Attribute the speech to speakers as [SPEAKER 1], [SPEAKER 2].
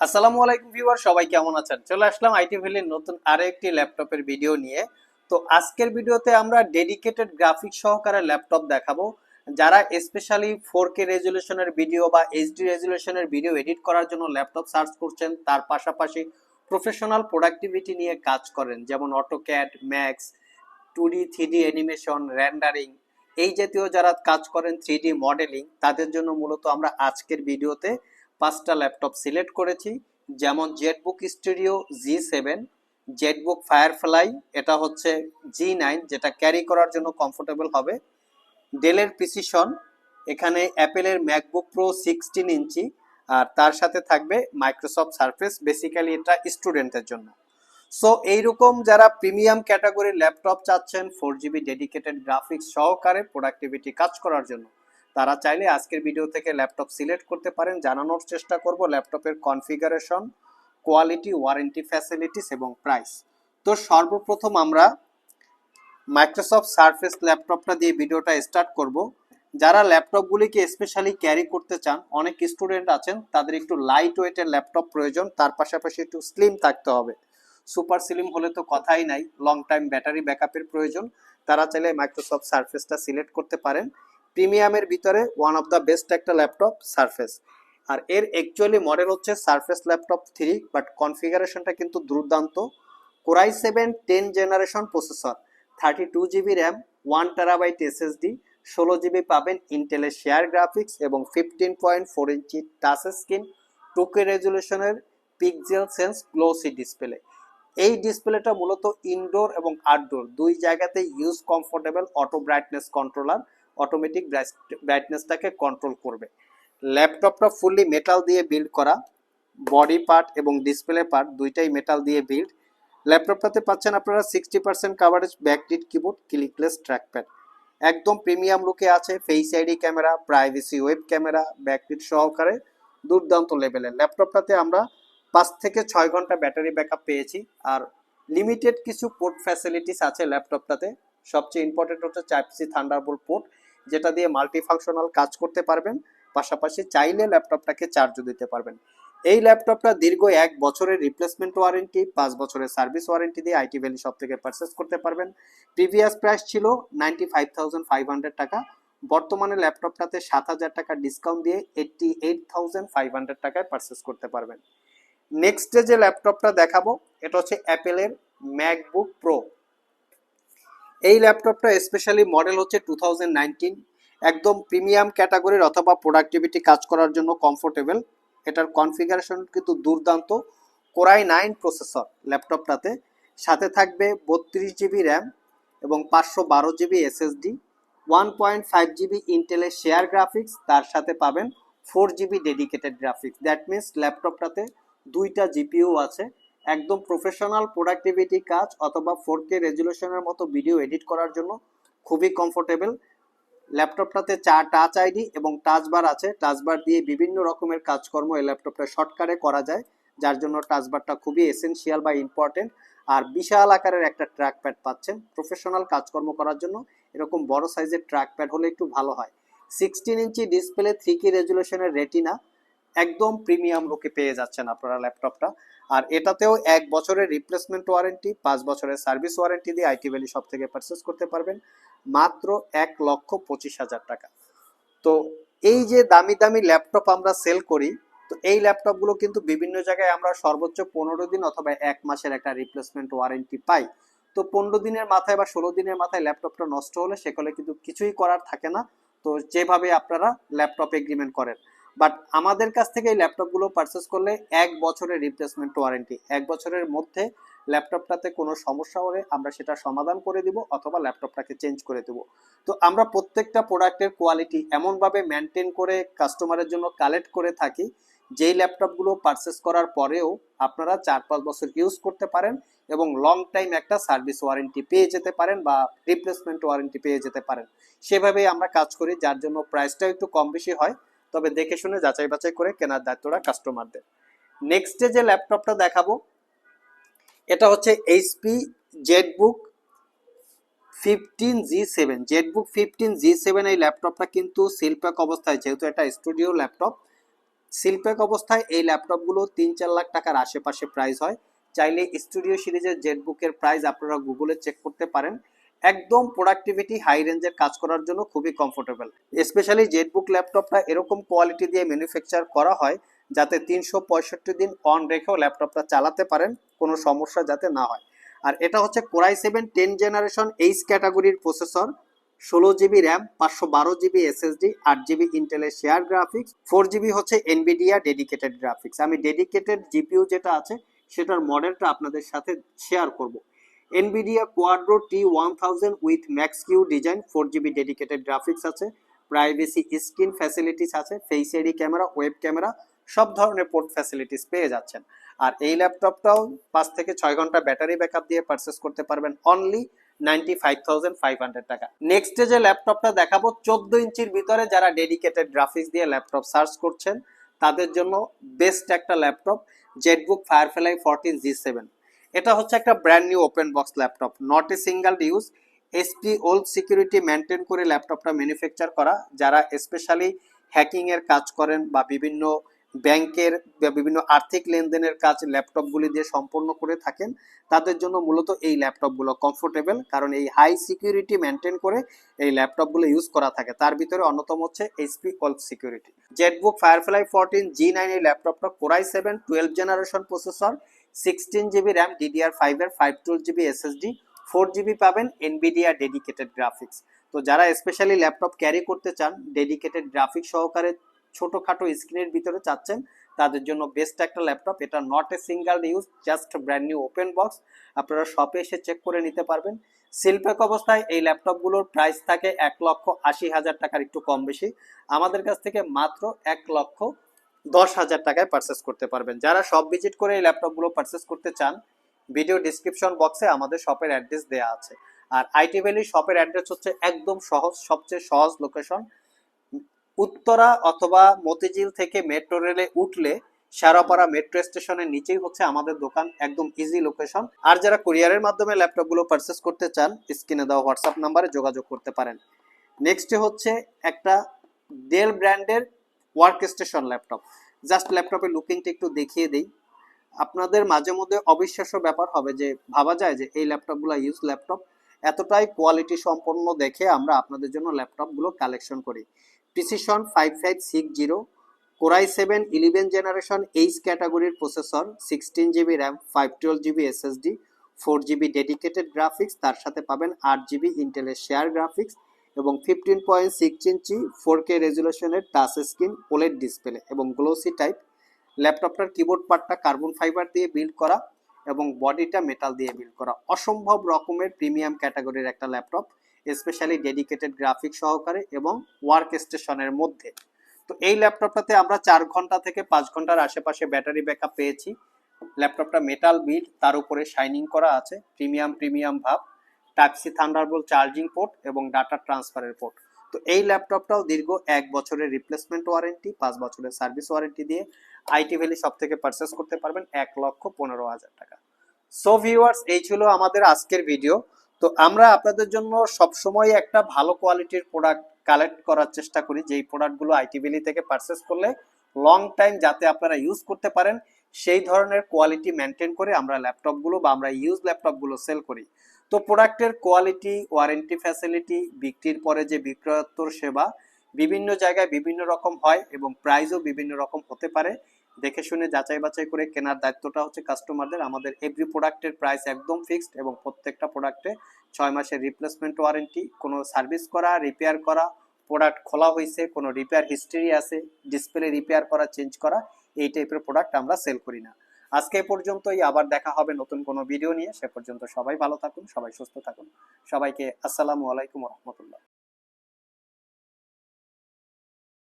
[SPEAKER 1] আসসালামু আলাইকুম ভিউয়ার, সবাই কেমন আছেন? চলে আসলাম আইটি ভ্যালির নতুন আরও একটি ল্যাপটপের ভিডিও নিয়ে। তো আজকের ভিডিওতে আমরা ডেডিকেটেড গ্রাফিক্স সহকারে ল্যাপটপ দেখাবো। যারা স্পেশালি ফোর কে রেজুলেশনের ভিডিও বা এইচডি রেজুলেশনের ভিডিও এডিট করার জন্য ল্যাপটপ সার্চ করছেন, তার পাশাপাশি প্রফেশনাল প্রোডাক্টিভিটি নিয়ে কাজ করেন, যেমন AutoCAD, Max, two D, three animation, rendering. এই জাতীয় যারা কাজ করেন থ্রি মডেলিং, তাদের জন্য মূলত আমরা আজকের ভিডিওতে পাঁচটা ল্যাপটপ সিলেক্ট করেছি, যেমন ZBook Studio G seven ZBook Firefly এটা হচ্ছে জি নাইন যেটা ক্যারি করার জন্য কমফোর্টেবল হবে। ডেলের প্রিসিশন এখানে অ্যাপেলের ম্যাকবুক প্রো সিক্সটিন ইঞ্চি, আর তার সাথে থাকবে মাইক্রোসফট সার্ফেস বেসিক্যালি এটা স্টুডেন্টদের জন্য। সো এইরকম যারা প্রিমিয়াম ক্যাটাগরির ল্যাপটপ চাচ্ছেন ফোর জিবি ডেডিকেটেড গ্রাফিক্স সহকারে প্রোডাক্টিভিটি কাজ করার জন্য তারা চাইলে আজকের ভিডিও থেকে ল্যাপটপ সিলেক্ট করতে পারেন। জানানোর চেষ্টা করব ল্যাপটপের কনফিগারেশন কোয়ালিটি ওয়ারেন্টি ফ্যাসিলিটিস এবং প্রাইস তো সর্বপ্রথম আমরা মাইক্রোসফট সার্ফেস ল্যাপটপটা দিয়ে ভিডিওটা স্টার্ট করব। যারা ল্যাপটপগুলিকে স্পেশালি ক্যারি করতে চান, অনেক স্টুডেন্ট আছেন, তাদের একটু লাইট ওয়েটের ল্যাপটপ প্রয়োজন, তার পাশাপাশি একটু স্লিম থাকতে হবে। সুপার স্লিম হলে তো কথাই নাই লং টাইম ব্যাটারি ব্যাকআপের প্রয়োজন। তারা চাইলে মাইক্রোসফট সার্ফেসটা সিলেক্ট করতে পারেন। প্রিমিয়ামের ভিতরে ওয়ান অফ দ্য বেস্ট একটা ল্যাপটপ সারফেস আর এর অ্যাকচুয়ালি মডেল হচ্ছে সারফেস ল্যাপটপ থ্রি বাট কনফিগারেশনটা কিন্তু দুর্দান্ত। Core i seven ten generation processor thirty two GB RAM one terabyte SSD ষোলো জিবি পাবেন ইন্টেলের শেয়ার গ্রাফিক্স এবং fifteen point four inch touch screen two K রেজুলেশনের pixel sense glossy display এই ডিসপ্লেটা মূলত ইনডোর এবং আউটডোর দুই জায়গাতে use comfortable auto brightness controller automatic ব্রাইটনেসটাকে control করবে। ল্যাপটপটা ফুললি মেটাল দিয়ে বিল্ড করা বডি পার্ট এবং ডিসপ্লে পার্ট দুইটাই মেটাল দিয়ে বিল্ড ল্যাপটপটাতে পাচ্ছেন আপনারা sixty percent coverage backlit keyboard clickless trackpad একদম প্রিমিয়াম লুকে আছে face ID camera privacy web camera backlit সহকারে দুর্দান্ত লেভেলের ল্যাপটপটাতে আমরা পাঁচ থেকে ছয় ঘণ্টা ব্যাটারি ব্যাকআপ পেয়েছি আর লিমিটেড কিছু পোর্ট ফ্যাসিলিটিস আছে ল্যাপটপটাতে সবচেয়ে ইম্পর্টেন্ট হচ্ছে চাইপসি থান্ডারবোল্ট পোর্ট যেটা দিয়ে মাল্টি ফাংশনাল কাজ করতে পারবেন, পাশাপাশি চাইলে ল্যাপটপটাকে চার্জও দিতে পারবেন। এই ল্যাপটপটা দীর্ঘ এক বছরের রিপ্লেসমেন্ট ওয়ারেন্টি পাঁচ বছরের সার্ভিস ওয়ারেন্টি দিয়ে আইটি ভ্যালি শপ থেকে পারচেস করতে পারবেন। প্রিভিয়াস প্রাইস ছিল ninety five thousand five hundred টাকা। বর্তমানে ল্যাপটপটাতে সাত হাজার টাকা ডিসকাউন্ট দিয়ে eighty eight thousand five hundred টাকায় পারচেস করতে পারবেন। নেক্সট যে ল্যাপটপটা দেখাবো, এটা হচ্ছে অ্যাপেলের ম্যাকবুক প্রো এই ল্যাপটপটা স্পেশালি মডেল হচ্ছে টু একদম প্রিমিয়াম ক্যাটাগরির অথবা প্রোডাক্টিভিটি কাজ করার জন্য কমফোর্টেবল এটার কনফিগারেশন কিন্তু দুর্দান্ত। কোরাই নাইন প্রসেসর ল্যাপটপটাতে সাথে থাকবে বত্রিশ জিবি র্যাম এবং পাঁচশো বারো GB SSD one point five GB ইন্টেলের শেয়ার গ্রাফিক্স তার সাথে পাবেন four GB dedicated graphics that means ল্যাপটপটাতে দুইটা জিপিও আছে। একদম প্রফেশনাল প্রোডাক্টিভিটি কাজ অথবা ফোর কে রেজুলেশনের মতো ভিডিও এডিট করার জন্য খুবই কমফোর্টেবল ল্যাপটপটাতে চা টাচ আইডি এবং টাচ বার আছে। টাচ বার দিয়ে বিভিন্ন রকমের কাজকর্ম এই ল্যাপটপটা শর্টকাটে করা যায়, যার জন্য টাচ বারটা খুবই এসেনশিয়াল বা ইম্পর্টেন্ট আর বিশাল আকারের একটা ট্র্যাক প্যাড পাচ্ছেন প্রফেশনাল কাজকর্ম করার জন্য। এরকম বড় সাইজের ট্র্যাক প্যাড হলে একটু ভালো হয়। Sixteen inch display three K রেজুলেশনের retina একদম প্রিমিয়াম লুকে পেয়ে যাচ্ছেন আপনারা ল্যাপটপটা আর এটাতেও এক বছরের রিপ্লেসমেন্ট ওয়ারেন্টি পাঁচ বছরের সার্ভিস ওয়ারেন্টি দিয়ে আইটি ভ্যালি সব থেকে পারচেস করতে পারবেন। মাত্র এক লক্ষ পঁচিশ হাজার টাকা। তো এই যে দামি দামি ল্যাপটপ আমরা সেল করি, তো এই ল্যাপটপগুলো কিন্তু বিভিন্ন জায়গায় আমরা সর্বোচ্চ পনেরো দিন অথবা এক মাসের একটা রিপ্লেসমেন্ট ওয়ারেন্টি পাই। তো পনেরো দিনের মাথায় বা ষোলো দিনের মাথায় ল্যাপটপটা নষ্ট হলে সেগুলো কিন্তু কিছুই করার থাকে না। তো যেভাবে আপনারা ল্যাপটপ এগ্রিমেন্ট করেন। বাট আমাদের কাছ থেকে এই ল্যাপটপগুলো পারচেস করলে এক বছরের রিপ্লেসমেন্ট ওয়ারেন্টি এক বছরের মধ্যে ল্যাপটপটাতে কোনো সমস্যা হলে আমরা সেটা সমাধান করে দিব অথবা ল্যাপটপটাকে চেঞ্জ করে দেব। তো আমরা প্রত্যেকটা প্রোডাক্টের কোয়ালিটি এমনভাবে মেনটেন করে কাস্টমারের জন্য কালেক্ট করে থাকি, যেই ল্যাপটপগুলো পারচেস করার পরেও আপনারা চার পাঁচ বছর ইউজ করতে পারেন এবং লং টাইম একটা সার্ভিস ওয়ারেন্টি পেয়ে যেতে পারেন বা রিপ্লেসমেন্ট ওয়ারেন্টি পেয়ে যেতে পারেন। সেভাবেই আমরা কাজ করি, যার জন্য প্রাইসটাও একটু কম বেশি হয় তবে দেখে শুনে যাচাই বাছাই করে কেনার দায়িত্বটা কাস্টমারদের নেক্সটে যে ল্যাপটপটা দেখাবো, এটা হচ্ছে HP ZBook fifteen G seven ZBook fifteen G seven এই ল্যাপটপটা কিন্তু শিল্পক অবস্থায়, যেহেতু একটা স্টুডিও ল্যাপটপ শিল্পেক অবস্থায় এই ল্যাপটপগুলো তিন চার লাখ টাকার আশেপাশে প্রাইস হয়। চাইলে স্টুডিও সিরিজের জেটবুকের প্রাইস আপনারা গুগলে চেক করতে পারেন। একদম প্রোডাক্টিভিটি হাই রেঞ্জের কাজ করার জন্য খুবই কমফোর্টেবল স্পেশালি জেটবুক ল্যাপটপটা এরকম কোয়ালিটি দিয়ে ম্যানুফ্যাকচার করা হয়, যাতে তিনশো পঁয়ষট্টি দিন অন রেখেও ল্যাপটপটা চালাতে পারেন, কোনো সমস্যা যাতে না হয়। আর এটা হচ্ছে core i seven ten generation H ক্যাটাগরির প্রসেসর ষোলো জিবি র্যাম পাঁচশো বারো জিবি এসএসডি আট জিবি ইন্টেলের শেয়ার গ্রাফিক্স ফোর জিবি হচ্ছে এনবিডিয়া ডেডিকেটেড গ্রাফিক্স আমি ডেডিকেটেড জিপিইউ যেটা আছে, সেটার মডেলটা আপনাদের সাথে শেয়ার করব। Nvidia Quadro T one thousand with Max Q design four GB dedicated graphics আছে প্রাইভেসি স্ক্রিন ফ্যাসিলিটিস আছে face ID camera web camera সব ধরনের পোর্ট ফ্যাসিলিটিস পেয়ে যাচ্ছেন। আর এই ল্যাপটপটাও পাঁচ থেকে ছয় ঘণ্টা ব্যাটারি ব্যাকআপ দিয়ে পারচেস করতে পারবেন only ninety five thousand five hundred টাকা নেক্সট যে ল্যাপটপটা দেখাবো, চোদ্দ ইঞ্চির ভিতরে যারা ডেডিকেটেড গ্রাফিক্স দিয়ে ল্যাপটপ সার্চ করছেন, তাদের জন্য বেস্ট একটা laptop ZBook Firefly fourteen G seven এটা হচ্ছে একটা brand new open box laptop not a single use HP Wolf Security maintain করে ল্যাপটপটা ম্যানুফ্যাকচার করা, যারা স্পেশালি হ্যাকিংয়ের কাজ করেন বা বিভিন্ন ব্যাংকের বিভিন্ন আর্থিক লেনদেনের কাজ ল্যাপটপগুলি দিয়ে সম্পন্ন করে থাকেন। তাদের জন্য মূলত এই ল্যাপটপগুলো কমফোর্টেবল কারণ এই হাই সিকিউরিটি মেনটেন করে এই ল্যাপটপগুলো ইউজ করা থাকে। তার ভিতরে অন্যতম হচ্ছে HP old security Jetbook Firefly fourteen G nine এই ল্যাপটপটা core i seven twelve generation processor sixteen GB RAM DDR ফাইভের five twelve GB SSD four GB পাবেন এনবিডিয়া ডেডিকেটেড গ্রাফিক্স তো যারা স্পেশালি ল্যাপটপ ক্যারি করতে চান ডেডিকেটেড গ্রাফিক্স সহকারে ছোটোখাটো স্ক্রিনের ভিতরে চাচ্ছেন, তাদের জন্য বেস্ট একটা ল্যাপটপ এটা not a single use just brand new open box আপনারা শপে এসে চেক করে নিতে পারবেন। শিল্পেক অবস্থায় এই ল্যাপটপগুলোর প্রাইস থাকে এক লক্ষ আশি হাজার টাকার একটু কম বেশি। আমাদের কাছ থেকে মাত্র এক লক্ষ দশ হাজার টাকায় পারচেস করতে পারবেন। যারা শপ ভিজিট করে এই ল্যাপটপগুলো পারচেস করতে চান ভিডিও ডিসক্রিপশন বক্সে আমাদের শপের অ্যাড্রেস দেওয়া আছে। আর আইটি ভ্যালি শপের অ্যাড্রেস হচ্ছে একদম সহজ, সবচেয়ে সহজ লোকেশন উত্তরা অথবা মতিঝিল থেকে মেট্রো রেলে উঠলে শেরাপাড়া মেট্রো স্টেশনের নিচেই হচ্ছে আমাদের দোকান, একদম ইজি লোকেশন আর যারা কুরিয়ারের মাধ্যমে ল্যাপটপগুলো পারচেস করতে চান স্ক্রিনে দেওয়া হোয়াটসঅ্যাপ নাম্বারে যোগাযোগ করতে পারেন। নেক্সটে হচ্ছে একটা ডেল ব্র্যান্ডের ওয়ার্ক স্টেশন ল্যাপটপ জাস্ট ল্যাপটপের লুকিংটা একটু দেখিয়ে দিই। আপনাদের মাঝে মধ্যে অবিশ্বাস্য ব্যাপার হবে যে, ভাবা যায় যে এই ল্যাপটপগুলো ইউজ ল্যাপটপ এতটাই কোয়ালিটি সম্পন্ন দেখে আমরা আপনাদের জন্য ল্যাপটপগুলো কালেকশন করি। Precision five five six zero core i seven eleven generation H ক্যাটাগরির processor sixteen GB RAM five twelve GB SSD four GB dedicated graphics তার সাথে পাবেন আট জিবি ইন্টেলের শেয়ার গ্রাফিক্স এবং fifteen point six inch four K রেজুলেশনের touch screen OLED display এবং glossy type ল্যাপটপটার keyboard পার্টটা কার্বন ফাইবার দিয়ে বিল্ড করা এবং বডিটা মেটাল দিয়ে বিল্ড করা। অসম্ভব রকমের প্রিমিয়াম ক্যাটাগরির একটা ল্যাপটপ স্পেশালি ডেডিকেটেড গ্রাফিক সহকারে এবং ওয়ার্ক স্টেশনের মধ্যে। তো এই ল্যাপটপটাতে আমরা চার ঘণ্টা থেকে পাঁচ ঘণ্টার আশেপাশে ব্যাটারি ব্যাকআপ পেয়েছি। ল্যাপটপটা মেটাল বিড তার উপরে শাইনিং করা আছে প্রিমিয়াম প্রিমিয়াম ভাব type C Thunderbolt charging port এবং ডাটা ট্রান্সফারের পোর্ট তো এই ল্যাপটপটাও দীর্ঘ এক বছরের রিপ্লেসমেন্ট ওয়ারেন্টি পাঁচ বছরের সার্ভিস ওয়ারেন্টি দিয়ে আইটি ভ্যালি সব থেকে পারচেস করতে পারবেন এক লক্ষ পনেরো হাজার টাকা। সো ভিউয়ার্স এই ছিল আমাদের আজকের ভিডিও তো আমরা আপনাদের জন্য সবসময় একটা ভালো কোয়ালিটির প্রোডাক্ট কালেক্ট করার চেষ্টা করি, যেই প্রোডাক্টগুলো আইটি ভ্যালি থেকে পারচেস করলে লং টাইম যাতে আপনারা ইউজ করতে পারেন, সেই ধরনের কোয়ালিটি মেনটেন করে আমরা ল্যাপটপগুলো বা আমরা ইউজ ল্যাপটপগুলো সেল করি। তো প্রোডাক্টের কোয়ালিটি ওয়ারেন্টি ফ্যাসিলিটি বিক্রির পরে যে বিক্রয়োত্তর সেবা বিভিন্ন জায়গায় বিভিন্ন রকম হয় এবং প্রাইসও বিভিন্ন রকম হতে পারে। দেখে শুনে যাচাই বাছাই করে কেনার দায়িত্বটা হচ্ছে কাস্টমারদের আমাদের এভরি প্রোডাক্টের প্রাইস একদম ফিক্সড এবং প্রত্যেকটা প্রোডাক্টে ছয় মাসের রিপ্লেসমেন্ট ওয়ারেন্টি কোনো সার্ভিস করা রিপেয়ার করা প্রোডাক্ট খোলা হয়েছে, কোনো রিপেয়ার হিস্ট্রি আছে ডিসপ্লে রিপেয়ার করা চেঞ্জ করা, এই টাইপের প্রোডাক্ট আমরা সেল করি না। আজকে পর্যন্তই, আবার দেখা হবে নতুন কোনো ভিডিও নিয়ে। সে পর্যন্ত সবাই ভালো থাকুন, সবাই সুস্থ থাকুন। সবাইকে আসসালামু আলাইকুম রহমতুল্লাহ।